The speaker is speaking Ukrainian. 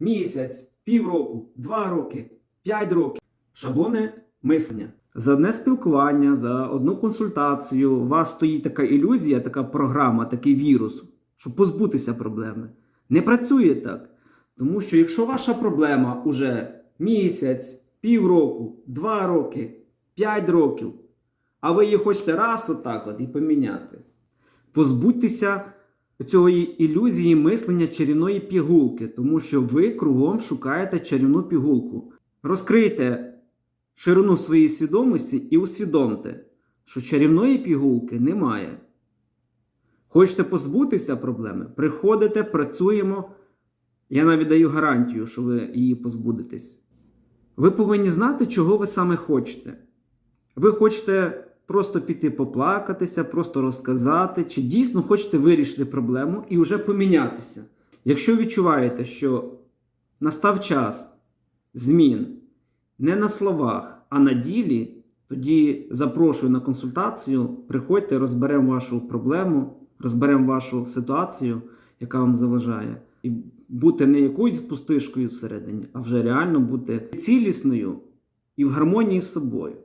місяць, півроку, два роки, п'ять років. Шаблони мислення. За одне спілкування, за одну консультацію у вас стоїть така ілюзія, така програма, такий вірус, щоб позбутися проблеми. Не працює так. Тому що якщо ваша проблема уже місяць, півроку, два роки, п'ять років, а ви її хочете раз отак от і поміняти, позбудьтеся цієї ілюзії мислення чарівної пігулки, тому що ви кругом шукаєте чарівну пігулку. Розкрийте ширину своєї свідомості і усвідомте, що чарівної пігулки немає. Хочете позбутися проблеми? Приходите, працюємо. Я навіть даю гарантію, що ви її позбудетесь. Ви повинні знати, чого ви саме хочете. Ви хочете просто піти поплакатися, просто розказати, чи дійсно хочете вирішити проблему і вже помінятися. Якщо відчуваєте, що настав час змін не на словах, а на ділі, тоді запрошую на консультацію, приходьте, розберемо вашу проблему, розберемо вашу ситуацію, яка вам заважає, і бути не якоюсь пустишкою всередині, а вже реально бути цілісною і в гармонії з собою.